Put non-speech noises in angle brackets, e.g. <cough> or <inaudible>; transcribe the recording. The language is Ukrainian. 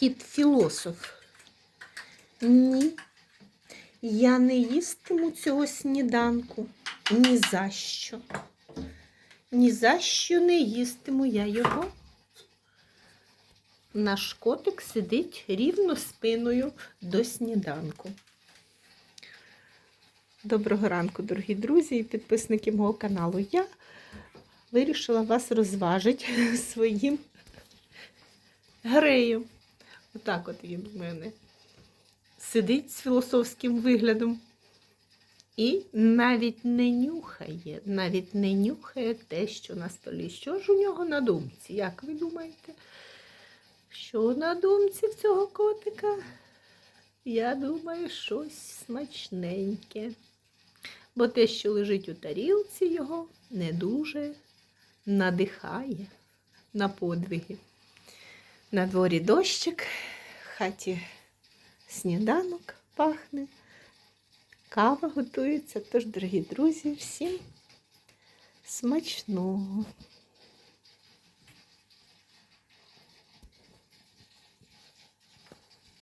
кіт філософ. Ні. Я не їстиму цього сніданку. Ні за що. Ні за що не їстиму я його. Наш котик сидить рівно спиною до сніданку. Доброго ранку, дорогі друзі і підписники мого каналу. Я вирішила вас розважити <laughs> своїм греєм. Отак от він в мене сидить з філософським виглядом. І навіть не нюхає, навіть не нюхає те, що на столі. Що ж у нього на думці? Як ви думаєте? Що на думці в цього котика? Я думаю, щось смачненьке. Бо те, що лежить у тарілці його, не дуже надихає на подвиги. На дворі дощик, в хаті сніданок пахне, кава готується. Тож, дорогі друзі, всім смачного!